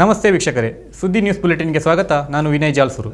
ನಮಸ್ತೆ ವೀಕ್ಷಕರೇ, ಸುದ್ದಿ ನ್ಯೂಸ್ ಬುಲೆಟಿನ್ಗೆ ಸ್ವಾಗತ, ನಾನು ವಿನಯ್ ಜಾಲ್ಸೂರು.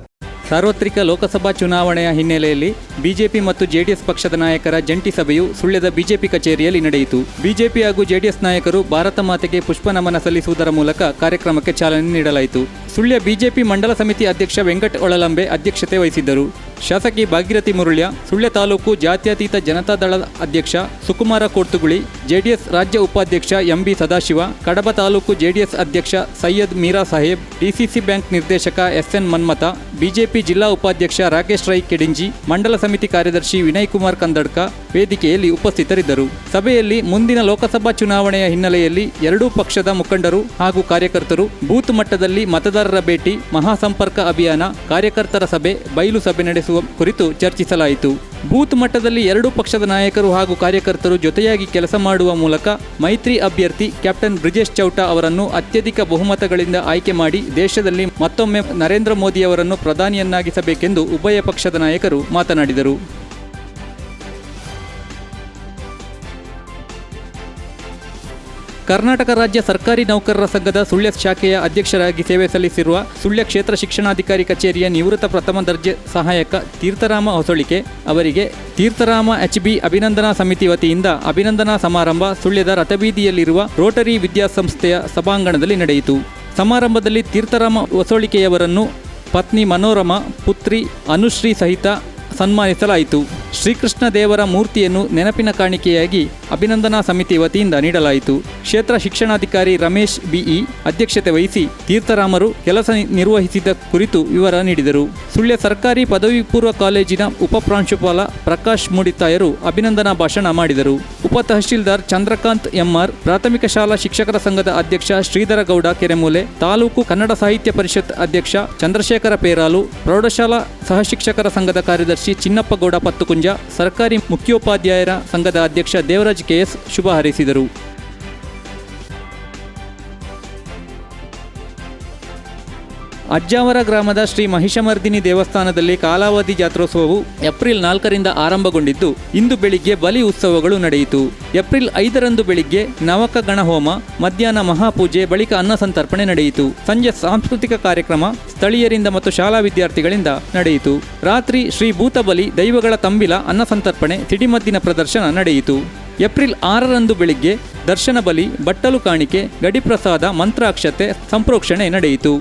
ಸಾರ್ವತ್ರಿಕ ಲೋಕಸಭಾ ಚುನಾವಣೆಯ ಹಿನ್ನೆಲೆಯಲ್ಲಿ ಬಿಜೆಪಿ ಮತ್ತು ಜೆಡಿಎಸ್ ಪಕ್ಷದ ನಾಯಕರ ಜಂಟಿ ಸಭೆಯು ಸುಳ್ಯದ ಬಿಜೆಪಿ ಕಚೇರಿಯಲ್ಲಿ ನಡೆಯಿತು. ಬಿಜೆಪಿ ಹಾಗೂ ಜೆಡಿಎಸ್ ನಾಯಕರು ಭಾರತ ಮಾತೆಗೆ ಪುಷ್ಪ ನಮನ ಸಲ್ಲಿಸುವುದರ ಮೂಲಕ ಕಾರ್ಯಕ್ರಮಕ್ಕೆ ಚಾಲನೆ ನೀಡಲಾಯಿತು. ಸುಳ್ಯ ಬಿಜೆಪಿ ಮಂಡಲ ಸಮಿತಿ ಅಧ್ಯಕ್ಷ ವೆಂಕಟ್ ಒಳಲಂಬೆ ಅಧ್ಯಕ್ಷತೆ ವಹಿಸಿದ್ದರು. ಶಾಸಕಿ ಭಾಗೀರಥಿ ಮುರುಳ್ಯ, ಸುಳ್ಯ ತಾಲೂಕು ಜಾತ್ಯತೀತ ಜನತಾದಳದ ಅಧ್ಯಕ್ಷ ಸುಕುಮಾರ ಕೋರ್ತುಗುಳಿ, ಜೆಡಿಎಸ್ ರಾಜ್ಯ ಉಪಾಧ್ಯಕ್ಷ ಎಂಬಿ ಸದಾಶಿವ, ಕಡಬ ತಾಲೂಕು ಜೆಡಿಎಸ್ ಅಧ್ಯಕ್ಷ ಸೈಯದ್ ಮೀರಾ ಸಾಹೇಬ್, ಡಿಸಿಸಿ ಬ್ಯಾಂಕ್ ನಿರ್ದೇಶಕ ಎಸ್ಎನ್ ಮನ್ಮತ ಬಿಜೆಪಿ ಜಿಲ್ಲಾ ಉಪಾಧ್ಯಕ್ಷ ರಾಕೇಶ್ ರೈ ಕೆಡಿಂಜಿ, ಮಂಡಲ ಸಮಿತಿ ಕಾರ್ಯದರ್ಶಿ ವಿನಯ್ ಕುಮಾರ್ ಕಂದಡ್ಕ ವೇದಿಕೆಯಲ್ಲಿ ಉಪಸ್ಥಿತರಿದ್ದರು. ಸಭೆಯಲ್ಲಿ ಮುಂದಿನ ಲೋಕಸಭಾ ಚುನಾವಣೆಯ ಹಿನ್ನೆಲೆಯಲ್ಲಿ ಎರಡೂ ಪಕ್ಷದ ಮುಖಂಡರು ಹಾಗೂ ಕಾರ್ಯಕರ್ತರು ಬೂತ್ ಮಟ್ಟದಲ್ಲಿ ಮತದಾರರ ಭೇಟಿ, ಮಹಾಸಂಪರ್ಕ ಅಭಿಯಾನ, ಕಾರ್ಯಕರ್ತರ ಸಭೆ, ಬಯಲು ಸಭೆ ನಡೆಸುವ ಕುರಿತು ಚರ್ಚಿಸಲಾಯಿತು. ಬೂತ್ ಮಟ್ಟದಲ್ಲಿ ಎರಡೂ ಪಕ್ಷದ ನಾಯಕರು ಹಾಗೂ ಕಾರ್ಯಕರ್ತರು ಜೊತೆಯಾಗಿ ಕೆಲಸ ಮಾಡುವ ಮೂಲಕ ಮೈತ್ರಿ ಅಭ್ಯರ್ಥಿ ಕ್ಯಾಪ್ಟನ್ ಬ್ರಿಜೇಶ್ ಚೌಟಾ ಅವರನ್ನು ಅತ್ಯಧಿಕ ಬಹುಮತಗಳಿಂದ ಆಯ್ಕೆ ಮಾಡಿ ದೇಶದಲ್ಲಿ ಮತ್ತೊಮ್ಮೆ ನರೇಂದ್ರ ಮೋದಿಯವರನ್ನು ಪ್ರಧಾನಿಯನ್ನಾಗಿಸಬೇಕೆಂದು ಉಭಯ ಪಕ್ಷದ ನಾಯಕರು ಮಾತನಾಡಿದರು. ಕರ್ನಾಟಕ ರಾಜ್ಯ ಸರ್ಕಾರಿ ನೌಕರರ ಸಂಘದ ಸುಳ್ಯ ಶಾಖೆಯ ಅಧ್ಯಕ್ಷರಾಗಿ ಸೇವೆ ಸಲ್ಲಿಸಿರುವ ಸುಳ್ಯ ಕ್ಷೇತ್ರ ಶಿಕ್ಷಣಾಧಿಕಾರಿ ಕಚೇರಿಯ ನಿವೃತ್ತ ಪ್ರಥಮ ದರ್ಜೆ ಸಹಾಯಕ ತೀರ್ಥರಾಮ ಹೊಸಳಿಕೆ ಅವರಿಗೆ ತೀರ್ಥರಾಮ ಎಚ್ ಬಿ ಅಭಿನಂದನಾ ಸಮಿತಿ ವತಿಯಿಂದ ಅಭಿನಂದನಾ ಸಮಾರಂಭ ಸುಳ್ಯದ ರಥಬೀದಿಯಲ್ಲಿರುವ ರೋಟರಿ ವಿದ್ಯಾಸಂಸ್ಥೆಯ ಸಭಾಂಗಣದಲ್ಲಿ ನಡೆಯಿತು. ಸಮಾರಂಭದಲ್ಲಿ ತೀರ್ಥರಾಮ ಹೊಸಳಿಕೆಯವರನ್ನು ಪತ್ನಿ ಮನೋರಮ, ಪುತ್ರಿ ಅನುಶ್ರೀ ಸಹಿತ ಸನ್ಮಾನಿಸಲಾಯಿತು. ಶ್ರೀಕೃಷ್ಣ ದೇವರ ಮೂರ್ತಿಯನ್ನು ನೆನಪಿನ ಕಾಣಿಕೆಯಾಗಿ ಅಭಿನಂದನಾ ಸಮಿತಿ ವತಿಯಿಂದ ನೀಡಲಾಯಿತು. ಕ್ಷೇತ್ರ ಶಿಕ್ಷಣಾಧಿಕಾರಿ ರಮೇಶ್ ಬಿಇ ಅಧ್ಯಕ್ಷತೆ ವಹಿಸಿ ತೀರ್ಥರಾಮರು ಕೆಲಸ ನಿರ್ವಹಿಸಿದ ಕುರಿತು ವಿವರ ನೀಡಿದರು. ಸುಳ್ಯ ಸರ್ಕಾರಿ ಪದವಿ ಪೂರ್ವ ಕಾಲೇಜಿನ ಉಪ ಪ್ರಾಂಶುಪಾಲ ಪ್ರಕಾಶ್ ಮೂಡಿತಾಯರು ಅಭಿನಂದನಾ ಭಾಷಣ ಮಾಡಿದರು. ಉಪ ತಹಶೀಲ್ದಾರ್ ಚಂದ್ರಕಾಂತ್ ಎಂಆರ್, ಪ್ರಾಥಮಿಕ ಶಾಲಾ ಶಿಕ್ಷಕರ ಸಂಘದ ಅಧ್ಯಕ್ಷ ಶ್ರೀಧರಗೌಡ ಕೆರೆಮೂಲೆ, ತಾಲೂಕು ಕನ್ನಡ ಸಾಹಿತ್ಯ ಪರಿಷತ್ ಅಧ್ಯಕ್ಷ ಚಂದ್ರಶೇಖರ ಪೇರಾಲು, ಪ್ರೌಢಶಾಲಾ ಸಹಶಿಕ್ಷಕರ ಸಂಘದ ಕಾರ್ಯದರ್ಶಿ ಚಿನ್ನಪ್ಪಗೌಡ ಪತ್ತುಕುಂಜ, ಸರ್ಕಾರಿ ಮುಖ್ಯೋಪಾಧ್ಯಾಯರ ಸಂಘದ ಅಧ್ಯಕ್ಷ ದೇವರಾಜ್ ಕೆಎಸ್ ಶುಭ ಹಾರೈಸಿದರು. ಅಜ್ಜಾವರ ಗ್ರಾಮದ ಶ್ರೀ ಮಹಿಷಮರ್ದಿನಿ ದೇವಸ್ಥಾನದಲ್ಲಿ ಕಾಲಾವಧಿ ಜಾತ್ರೋತ್ಸವವು ಏಪ್ರಿಲ್ ನಾಲ್ಕರಿಂದ ಆರಂಭಗೊಂಡಿದ್ದು, ಇಂದು ಬೆಳಿಗ್ಗೆ ಬಲಿ ಉತ್ಸವಗಳು ನಡೆಯಿತು. ಏಪ್ರಿಲ್ ಐದರಂದು ಬೆಳಿಗ್ಗೆ ನವಕ ಗಣಹೋಮ, ಮಧ್ಯಾಹ್ನ ಮಹಾಪೂಜೆ, ಬಳಿಕ ಅನ್ನಸಂತರ್ಪಣೆ ನಡೆಯಿತು. ಸಂಜೆ ಸಾಂಸ್ಕೃತಿಕ ಕಾರ್ಯಕ್ರಮ ಸ್ಥಳೀಯರಿಂದ ಮತ್ತು ಶಾಲಾ ವಿದ್ಯಾರ್ಥಿಗಳಿಂದ ನಡೆಯಿತು. ರಾತ್ರಿ ಶ್ರೀ ಭೂತಬಲಿ, ದೈವಗಳ ತಂಬಿಲ ಅನ್ನಸಂತರ್ಪಣೆ ಸಿಡಿಮದ್ದಿನ ಪ್ರದರ್ಶನ ನಡೆಯಿತು. ಏಪ್ರಿಲ್ ಆರರಂದು ಬೆಳಿಗ್ಗೆ ದರ್ಶನ ಬಲಿ, ಬಟ್ಟಲು ಕಾಣಿಕೆ, ಗಡಿಪ್ರಸಾದ, ಮಂತ್ರಾಕ್ಷತೆ ಸಂಪ್ರೋಕ್ಷಣೆ ನಡೆಯಿತು.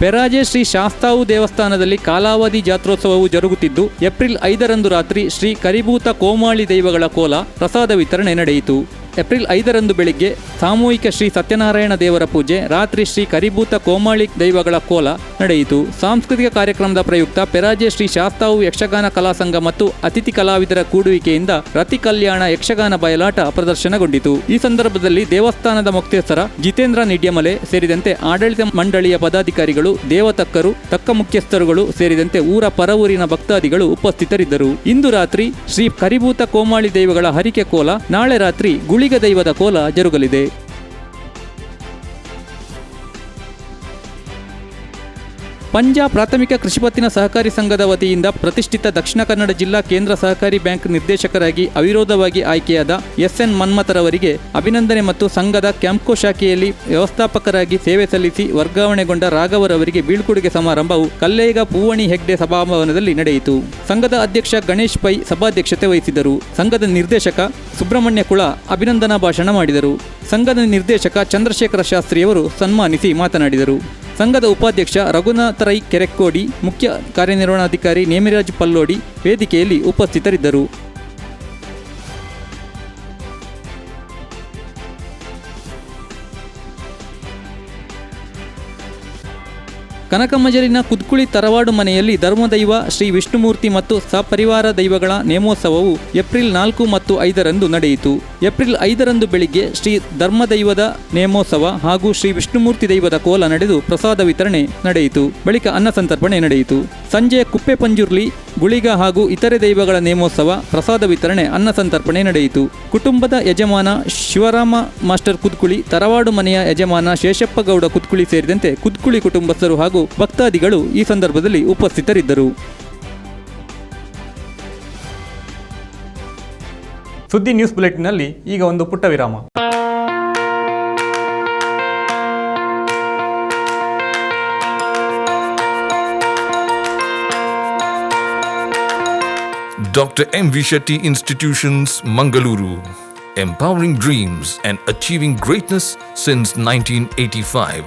ಪೆರಾಜೆ ಶ್ರೀ ಶಾಸ್ತಾವು ದೇವಸ್ಥಾನದಲ್ಲಿ ಕಾಲಾವಧಿ ಜಾತ್ರೋತ್ಸವವು ಜರುಗುತ್ತಿದ್ದು, ಏಪ್ರಿಲ್ ಐದರಂದು ರಾತ್ರಿ ಶ್ರೀ ಕರಿಭೂತ ಕೋಮಾಳಿ ದೈವಗಳ ಕೋಲ ಪ್ರಸಾದ ವಿತರಣೆ ನಡೆಯಿತು. ಏಪ್ರಿಲ್ ಐದರಂದು ಬೆಳಿಗ್ಗೆ ಸಾಮೂಹಿಕ ಶ್ರೀ ಸತ್ಯನಾರಾಯಣ ದೇವರ ಪೂಜೆ, ರಾತ್ರಿ ಶ್ರೀ ಕರಿಭೂತ ಕೋಮಾಳಿ ದೈವಗಳ ಕೋಲ ನಡೆಯಿತು. ಸಾಂಸ್ಕೃತಿಕ ಕಾರ್ಯಕ್ರಮದ ಪ್ರಯುಕ್ತ ಪೆರಾಜೆ ಶ್ರೀ ಶಾಸ್ತಾವು ಯಕ್ಷಗಾನ ಕಲಾಸಂಘ ಮತ್ತು ಅತಿಥಿ ಕಲಾವಿದರ ಕೂಡುವಿಕೆಯಿಂದ ರತಿ ಕಲ್ಯಾಣ ಯಕ್ಷಗಾನ ಬಯಲಾಟ ಪ್ರದರ್ಶನಗೊಂಡಿತು. ಈ ಸಂದರ್ಭದಲ್ಲಿ ದೇವಸ್ಥಾನದ ಮುಖ್ಯಸ್ಥರ ಜಿತೇಂದ್ರ ನಿಡ್ಯಮಲೆ ಸೇರಿದಂತೆ ಆಡಳಿತ ಮಂಡಳಿಯ ಪದಾಧಿಕಾರಿಗಳು, ದೇವತಕ್ಕರು, ತಕ್ಕ ಮುಖ್ಯಸ್ಥರುಗಳು ಸೇರಿದಂತೆ ಊರ ಪರವೂರಿನ ಭಕ್ತಾದಿಗಳು ಉಪಸ್ಥಿತರಿದ್ದರು. ಇಂದು ರಾತ್ರಿ ಶ್ರೀ ಕರಿಭೂತ ಕೋಮಾಳಿ ದೈವಗಳ ಹರಿಕೆ ಕೋಲ, ನಾಳೆ ರಾತ್ರಿ ಗುಳಿಗ ದೈವದ ಕೋಲ ಜರುಗಲಿದೆ. ಪಂಜಾ ಪ್ರಾಥಮಿಕ ಕೃಷಿ ಪತ್ತಿನ ಸಹಕಾರಿ ಸಂಘದ ವತಿಯಿಂದ ಪ್ರತಿಷ್ಠಿತ ದಕ್ಷಿಣ ಕನ್ನಡ ಜಿಲ್ಲಾ ಕೇಂದ್ರ ಸಹಕಾರಿ ಬ್ಯಾಂಕ್ ನಿರ್ದೇಶಕರಾಗಿ ಅವಿರೋಧವಾಗಿ ಆಯ್ಕೆಯಾದ ಎಸ್ಎನ್ ಮನ್ಮಥರವರಿಗೆ ಅಭಿನಂದನೆ ಮತ್ತು ಸಂಘದ ಕ್ಯಾಂಪ್ಕೋ ಶಾಖೆಯಲ್ಲಿ ವ್ಯವಸ್ಥಾಪಕರಾಗಿ ಸೇವೆ ಸಲ್ಲಿಸಿ ವರ್ಗಾವಣೆಗೊಂಡ ರಾಘವರವರಿಗೆ ಬೀಳ್ಕೊಡುಗೆ ಸಮಾರಂಭವು ಕಲ್ಲೇಗ ಪೂವಣಿ ಹೆಗ್ಡೆ ಸಭಾಭವನದಲ್ಲಿ ನಡೆಯಿತು. ಸಂಘದ ಅಧ್ಯಕ್ಷ ಗಣೇಶ್ ಪೈ ಸಭಾಧ್ಯಕ್ಷತೆ ವಹಿಸಿದರು ಸಂಘದ ನಿರ್ದೇಶಕ ಸುಬ್ರಹ್ಮಣ್ಯ ಕುಳ ಅಭಿನಂದನಾ ಭಾಷಣ ಮಾಡಿದರು. ಸಂಘದ ನಿರ್ದೇಶಕ ಚಂದ್ರಶೇಖರ ಶಾಸ್ತ್ರಿಯವರು ಸನ್ಮಾನಿಸಿ ಮಾತನಾಡಿದರು. ಸಂಘದ ಉಪಾಧ್ಯಕ್ಷ ರಘುನಾಥ ರೈ ಕೆರೆಕ್ಕೋಡಿ ಮುಖ್ಯ ಕಾರ್ಯನಿರ್ವಹಣಾಧಿಕಾರಿ ನೇಮಿರಾಜ್ ಪಲ್ಲೋಡಿ ವೇದಿಕೆಯಲ್ಲಿ ಉಪಸ್ಥಿತರಿದ್ದರು. ಕನಕಮಜಲಿನ ಕುದ್ಕುಳಿ ತರವಾಡು ಮನೆಯಲ್ಲಿ ಧರ್ಮದೈವ, ಶ್ರೀ ವಿಷ್ಣುಮೂರ್ತಿ ಮತ್ತು ಸಪರಿವಾರ ದೈವಗಳ ನೇಮೋತ್ಸವವು ಏಪ್ರಿಲ್ ನಾಲ್ಕು ಮತ್ತು ಐದರಂದು ನಡೆಯಿತು. ಏಪ್ರಿಲ್ ಐದರಂದು ಬೆಳಿಗ್ಗೆ ಶ್ರೀ ಧರ್ಮದೈವದ ನೇಮೋತ್ಸವ ಹಾಗೂ ಶ್ರೀ ವಿಷ್ಣುಮೂರ್ತಿ ದೈವದ ಕೋಲ ನಡೆದು ಪ್ರಸಾದ ವಿತರಣೆ ನಡೆಯಿತು. ಬಳಿಕ ಅನ್ನ ಸಂತರ್ಪಣೆ ನಡೆಯಿತು. ಸಂಜೆ ಕುಪ್ಪೆ ಪಂಜುರ್ಲಿ, ಗುಳಿಗ ಹಾಗೂ ಇತರೆ ದೈವಗಳ ನೇಮೋತ್ಸವ, ಪ್ರಸಾದ ವಿತರಣೆ, ಅನ್ನ ಸಂತರ್ಪಣೆ ನಡೆಯಿತು. ಕುಟುಂಬದ ಯಜಮಾನ ಶಿವರಾಮ ಮಾಸ್ಟರ್ ಕುದ್ಕುಳಿ, ತರವಾಡು ಮನೆಯ ಯಜಮಾನ ಶೇಷಪ್ಪಗೌಡ ಕುದ್ಕುಳಿ ಸೇರಿದಂತೆ ಕುದ್ಕುಳಿ ಕುಟುಂಬಸ್ಥರು ಹಾಗೂ ಹಾಗೂ ಭಕ್ತಾದಿಗಳು ಈ ಸಂದರ್ಭದಲ್ಲಿ ಉಪಸ್ಥಿತರಿದ್ದರು. ಸುದ್ದಿ ನ್ಯೂಸ್ ಬುಲೆಟಿನಲ್ಲಿ ಈಗ ಒಂದು ಪುಟ್ಟ ವಿರಾಮ. Doctor M V Shetty institutions Mangaluru empowering dreams and achieving greatness since nineteen eighty five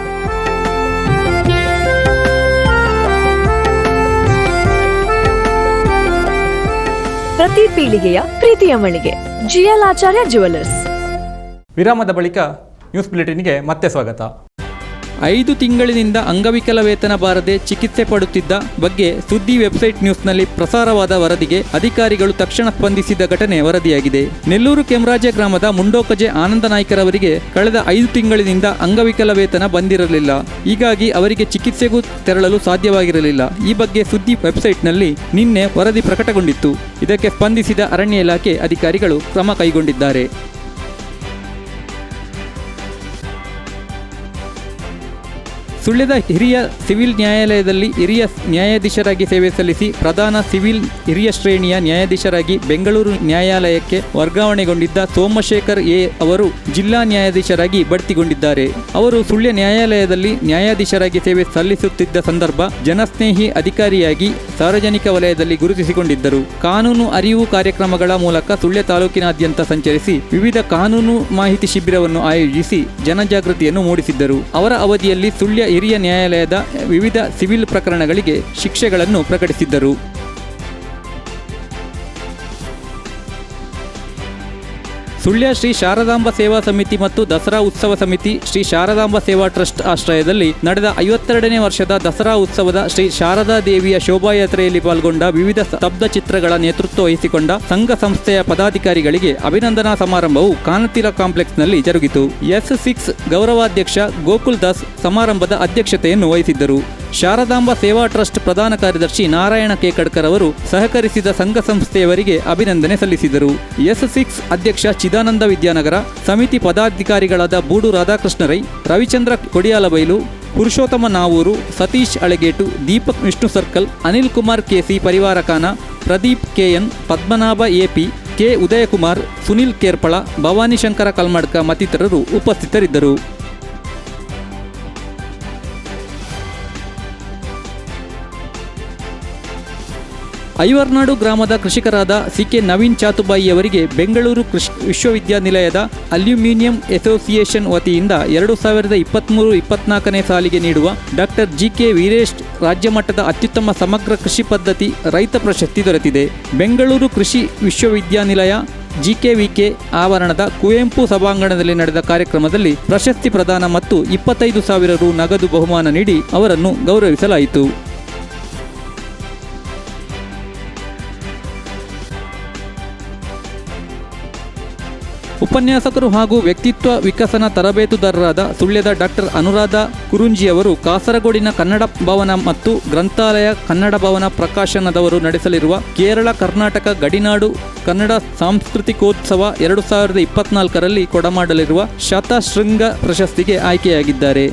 ಪ್ರತಿ ಪೀಳಿಗೆಯ ಪ್ರೀತಿಯ ಮಳಿಗೆ. ಜಿಎಲ್ ಆಚಾರ್ಯ ಜುವೆಲ್ಲರ್ಸ್ ವಿರಾಮದ ಬಳಿಕ ನ್ಯೂಸ್ ಬುಲೆಟಿನ್ಗೆ ಮತ್ತೆ ಸ್ವಾಗತ. ಐದು ತಿಂಗಳಿನಿಂದ ಅಂಗವಿಕಲ ವೇತನ ಬಾರದೆ ಚಿಕಿತ್ಸೆ ಪಡುತ್ತಿದ್ದ ಬಗ್ಗೆ ಸುದ್ದಿ ವೆಬ್ಸೈಟ್ ನ್ಯೂಸ್ನಲ್ಲಿ ಪ್ರಸಾರವಾದ ವರದಿಗೆ ಅಧಿಕಾರಿಗಳು ತಕ್ಷಣ ಸ್ಪಂದಿಸಿದ ಘಟನೆ ವರದಿಯಾಗಿದೆ. ನೆಲ್ಲೂರು ಕೆಮರಾಜೆ ಗ್ರಾಮದ ಮುಂಡೋಕಜೆ ಆನಂದ ನಾಯ್ಕರವರಿಗೆ ಕಳೆದ ಐದು ತಿಂಗಳಿನಿಂದ ಅಂಗವಿಕಲ ವೇತನ ಬಂದಿರಲಿಲ್ಲ. ಹೀಗಾಗಿ ಅವರಿಗೆ ಚಿಕಿತ್ಸೆಗೂ ತೆರಳಲು ಸಾಧ್ಯವಾಗಿರಲಿಲ್ಲ. ಈ ಬಗ್ಗೆ ಸುದ್ದಿ ವೆಬ್ಸೈಟ್ನಲ್ಲಿ ನಿನ್ನೆ ವರದಿ ಪ್ರಕಟಗೊಂಡಿತ್ತು. ಇದಕ್ಕೆ ಸ್ಪಂದಿಸಿದ ಅರಣ್ಯ ಇಲಾಖೆ ಅಧಿಕಾರಿಗಳು ಕ್ರಮ ಕೈಗೊಂಡಿದ್ದಾರೆ. ಸುಳ್ಯದ ಹಿರಿಯ ಸಿವಿಲ್ ನ್ಯಾಯಾಲಯದಲ್ಲಿ ಹಿರಿಯ ನ್ಯಾಯಾಧೀಶರಾಗಿ ಸೇವೆ ಸಲ್ಲಿಸಿ ಪ್ರಧಾನ ಸಿವಿಲ್ ಹಿರಿಯ ಶ್ರೇಣಿಯ ನ್ಯಾಯಾಧೀಶರಾಗಿ ಬೆಂಗಳೂರು ನ್ಯಾಯಾಲಯಕ್ಕೆ ವರ್ಗಾವಣೆಗೊಂಡಿದ್ದ ಸೋಮಶೇಖರ್ ಎ ಅವರು ಜಿಲ್ಲಾ ನ್ಯಾಯಾಧೀಶರಾಗಿ ಬಡ್ತಿಗೊಂಡಿದ್ದಾರೆ. ಅವರು ಸುಳ್ಯ ನ್ಯಾಯಾಲಯದಲ್ಲಿ ನ್ಯಾಯಾಧೀಶರಾಗಿ ಸೇವೆ ಸಲ್ಲಿಸುತ್ತಿದ್ದ ಸಂದರ್ಭ ಜನಸ್ನೇಹಿ ಅಧಿಕಾರಿಯಾಗಿ ಸಾರ್ವಜನಿಕ ವಲಯದಲ್ಲಿ ಗುರುತಿಸಿಕೊಂಡಿದ್ದರು. ಕಾನೂನು ಅರಿವು ಕಾರ್ಯಕ್ರಮಗಳ ಮೂಲಕ ಸುಳ್ಯ ತಾಲೂಕಿನಾದ್ಯಂತ ಸಂಚರಿಸಿ ವಿವಿಧ ಕಾನೂನು ಮಾಹಿತಿ ಶಿಬಿರವನ್ನು ಆಯೋಜಿಸಿ ಜನಜಾಗೃತಿಯನ್ನು ಮೂಡಿಸಿದ್ದರು. ಅವರ ಅವಧಿಯಲ್ಲಿ ಸುಳ್ಯ ಹಿರಿಯ ನ್ಯಾಯಾಲಯದ ವಿವಿಧ ಸಿವಿಲ್ ಪ್ರಕರಣಗಳಿಗೆ ಶಿಕ್ಷೆಗಳನ್ನು ಪ್ರಕಟಿಸಿದ್ದರು. ಸುಳ್ಯ ಶ್ರೀ ಶಾರದಾಂಬ ಸೇವಾ ಸಮಿತಿ ಮತ್ತು ದಸರಾ ಉತ್ಸವ ಸಮಿತಿ ಶ್ರೀ ಶಾರದಾಂಬ ಸೇವಾ ಟ್ರಸ್ಟ್ ಆಶ್ರಯದಲ್ಲಿ ನಡೆದ ಐವತ್ತೆರಡನೇ ವರ್ಷದ ದಸರಾ ಉತ್ಸವದ ಶ್ರೀ ಶಾರದಾ ದೇವಿಯ ಶೋಭಾಯಾತ್ರೆಯಲ್ಲಿ ಪಾಲ್ಗೊಂಡ ವಿವಿಧ ಸ್ತಬ್ಧ ಚಿತ್ರಗಳ ನೇತೃತ್ವ ವಹಿಸಿಕೊಂಡ ಸಂಘ ಸಂಸ್ಥೆಯ ಪದಾಧಿಕಾರಿಗಳಿಗೆ ಅಭಿನಂದನಾ ಸಮಾರಂಭವು ಕಾನತಿಲ ಕಾಂಪ್ಲೆಕ್ಸ್ನಲ್ಲಿ ಜರುಗಿತು. ಎಸ್ ಸಿಕ್ಸ್ ಗೌರವಾಧ್ಯಕ್ಷ ಗೋಕುಲ್ ದಾಸ್ ಸಮಾರಂಭದ ಅಧ್ಯಕ್ಷತೆಯನ್ನು ವಹಿಸಿದ್ದರು. ಶಾರದಾಂಬ ಸೇವಾ ಟ್ರಸ್ಟ್ ಪ್ರಧಾನ ಕಾರ್ಯದರ್ಶಿ ನಾರಾಯಣ ಕೇಕಡ್ಕರ್ ಅವರು ಸಹಕರಿಸಿದ ಸಂಘ ಸಂಸ್ಥೆಯವರಿಗೆ ಅಭಿನಂದನೆ ಸಲ್ಲಿಸಿದರು. ಎಸ್ ಸಿಕ್ಸ್ ಅಧ್ಯಕ್ಷ ಚಿದಾನಂದ ವಿದ್ಯಾನಗರ, ಸಮಿತಿ ಪದಾಧಿಕಾರಿಗಳಾದ Budu Radhakrishna Rai, Ravichandra Kodiyalabailu, Purushottama Navooru, Satish Alagetu, Deepak Vishnu circle, Anil Kumar KC Parivara Khana Pradeep KN, Padmanabha AP, K Udayakumar, Sunil Kerpala Bhavanishankara Kalmadka ಮತ್ತಿತರರು ಉಪಸ್ಥಿತರಿದ್ದರು. ಐವರ್ನಾಡು ಗ್ರಾಮದ ಕೃಷಿಕರಾದ ಸಿ ಕೆ ನವೀನ್ ಚಾತುಬಾಯಿಯವರಿಗೆ ಬೆಂಗಳೂರು ಕೃಷಿ ವಿಶ್ವವಿದ್ಯಾನಿಲಯದ aluminium association ವತಿಯಿಂದ ಎರಡು ಸಾವಿರದ ಇಪ್ಪತ್ತ್ಮೂರು ಇಪ್ಪತ್ನಾಲ್ಕನೇ ಸಾಲಿಗೆ ನೀಡುವ ಡಾಕ್ಟರ್ ಜಿ ಕೆ ವೀರೇಶ್ ರಾಜ್ಯಮಟ್ಟದ ಅತ್ಯುತ್ತಮ ಸಮಗ್ರ ಕೃಷಿ ಪದ್ಧತಿ ರೈತ ಪ್ರಶಸ್ತಿ ದೊರೆತಿದೆ. ಬೆಂಗಳೂರು ಕೃಷಿ ವಿಶ್ವವಿದ್ಯಾನಿಲಯ ಜಿಕೆವಿಕೆ ಆವರಣದ ಕುವೆಂಪು ಸಭಾಂಗಣದಲ್ಲಿ ನಡೆದ ಕಾರ್ಯಕ್ರಮದಲ್ಲಿ ಪ್ರಶಸ್ತಿ ಪ್ರದಾನ ಮತ್ತು ಇಪ್ಪತ್ತೈದು ಸಾವಿರ ರು ನಗದು ಬಹುಮಾನ ನೀಡಿ ಅವರನ್ನು ಗೌರವಿಸಲಾಯಿತು. ಉಪನ್ಯಾಸಕರು ಹಾಗೂ ವ್ಯಕ್ತಿತ್ವ ವಿಕಸನ ತರಬೇತುದಾರರಾದ ಸುಳ್ಯದ ಡಾಕ್ಟರ್ ಅನುರಾಧ ಕುರುಂಜಿಯವರು ಕಾಸರಗೋಡಿನ ಕನ್ನಡ ಭವನ ಮತ್ತು ಗ್ರಂಥಾಲಯ ಕನ್ನಡ ಭವನ ಪ್ರಕಾಶನದವರು ನಡೆಸಲಿರುವ ಕೇರಳ, ಕರ್ನಾಟಕ, ಗಡಿನಾಡು, ಕನ್ನಡ ಸಾಂಸ್ಕೃತಿಕೋತ್ಸವ ಎರಡು ಸಾವಿರದ ಇಪ್ಪತ್ನಾಲ್ಕರಲ್ಲಿ ಕೊಡಮಾಡಲಿರುವ ಶತಶೃಂಗ ಪ್ರಶಸ್ತಿಗೆ ಆಯ್ಕೆಯಾಗಿದ್ದಾರೆ.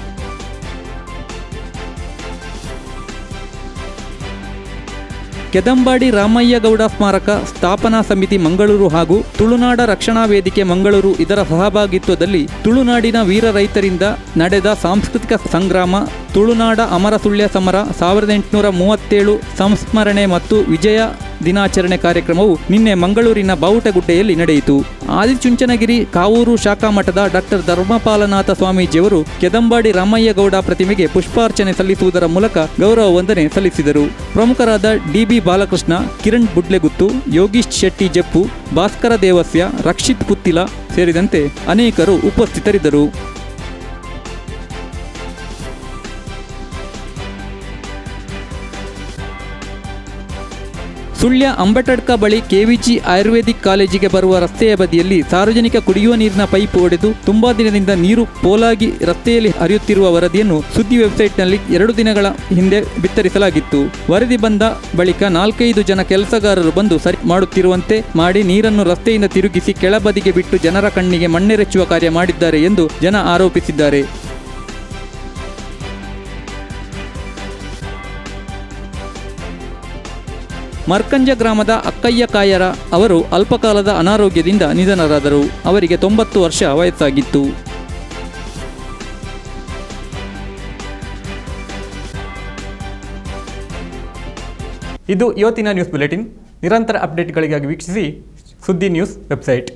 ಕೆದಂಬಾಡಿ ರಾಮಯ್ಯಗೌಡ ಸ್ಮಾರಕ ಸ್ಥಾಪನಾ ಸಮಿತಿ ಮಂಗಳೂರು ಹಾಗೂ ತುಳುನಾಡ ರಕ್ಷಣಾ ವೇದಿಕೆ ಮಂಗಳೂರು ಇದರ ಸಹಭಾಗಿತ್ವದಲ್ಲಿ ತುಳುನಾಡಿನ ವೀರ ರೈತರಿಂದ ನಡೆದ ಸಾಂಸ್ಕೃತಿಕ ಸಂಗ್ರಾಮ ತುಳುನಾಡ ಅಮರ ಸುಳ್ಯ ಸಮರ ಸಾವಿರದ ಎಂಟುನೂರ ಮೂವತ್ತೇಳು ಸಂಸ್ಮರಣೆ ಮತ್ತು ವಿಜಯ ದಿನಾಚರಣೆ ಕಾರ್ಯಕ್ರಮವು ನಿನ್ನೆ ಮಂಗಳೂರಿನ ಬಾವುಟಗುಡ್ಡೆಯಲ್ಲಿ ನಡೆಯಿತು. ಆದಿಚುಂಚನಗಿರಿ ಕಾವೂರು ಶಾಖಾ ಮಠದ ಡಾಕ್ಟರ್ ಧರ್ಮಪಾಲನಾಥ ಸ್ವಾಮೀಜಿಯವರು ಕೆದಂಬಾಡಿ ರಾಮಯ್ಯಗೌಡ ಪ್ರತಿಮೆಗೆ ಪುಷ್ಪಾರ್ಚನೆ ಸಲ್ಲಿಸುವುದರ ಮೂಲಕ ಗೌರವ ವಂದನೆ ಸಲ್ಲಿಸಿದರು. ಪ್ರಮುಖರಾದ ಡಿಬಿ ಬಾಲಕೃಷ್ಣ, ಕಿರಣ್ ಬುಡ್ಲೆಗುತ್ತು, ಯೋಗೀಶ್ ಶೆಟ್ಟಿ ಜಪ್ಪು, ಭಾಸ್ಕರ ದೇವಸ್ಯ, ರಕ್ಷಿತ್ ಪುತ್ತಿಲ ಸೇರಿದಂತೆ ಅನೇಕರು ಉಪಸ್ಥಿತರಿದ್ದರು. ಸುಳ್ಯ ಅಂಬಟಡ್ಕ ಬಳಿ ಕೆವಿಜಿ ಆಯುರ್ವೇದಿಕ್ ಕಾಲೇಜಿಗೆ ಬರುವ ರಸ್ತೆಯ ಬದಿಯಲ್ಲಿ ಸಾರ್ವಜನಿಕ ಕುಡಿಯುವ ನೀರಿನ ಪೈಪ್ ಒಡೆದು ತುಂಬಾ ದಿನದಿಂದ ನೀರು ಪೋಲಾಗಿ ರಸ್ತೆಯಲ್ಲಿ ಹರಿಯುತ್ತಿರುವ ವರದಿಯನ್ನು ಸುದ್ದಿ ವೆಬ್ಸೈಟ್ನಲ್ಲಿ ಎರಡು ದಿನಗಳ ಹಿಂದೆ ಬಿತ್ತರಿಸಲಾಗಿತ್ತು. ವರದಿ ಬಂದ ಬಳಿಕ ನಾಲ್ಕೈದು ಜನ ಕೆಲಸಗಾರರು ಬಂದು ಸರಿ ಮಾಡುತ್ತಿರುವಂತೆ ಮಾಡಿ ನೀರನ್ನು ರಸ್ತೆಯಿಂದ ತಿರುಗಿಸಿ ಕೆಳಬದಿಗೆ ಬಿಟ್ಟು ಜನರ ಕಣ್ಣಿಗೆ ಮಣ್ಣೆರೆಚ್ಚುವ ಕಾರ್ಯ ಮಾಡಿದ್ದಾರೆ ಎಂದು ಜನ ಆರೋಪಿಸಿದ್ದಾರೆ. ಮರ್ಕಂಜ ಗ್ರಾಮದ ಅಕ್ಕಯ್ಯ ಕಾಯರ ಅವರು ಅಲ್ಪಕಾಲದ ಅನಾರೋಗ್ಯದಿಂದ ನಿಧನರಾದರು. ಅವರಿಗೆ ತೊಂಬತ್ತು ವರ್ಷ ವಯಸ್ಸಾಗಿತ್ತು. ಇದು ಇವತ್ತಿನ ನ್ಯೂಸ್ ಬುಲೆಟಿನ್. ನಿರಂತರ ಅಪ್ಡೇಟ್ಗಳಿಗಾಗಿ ವೀಕ್ಷಿಸಿ ಸುದ್ದಿ ನ್ಯೂಸ್ ವೆಬ್ಸೈಟ್.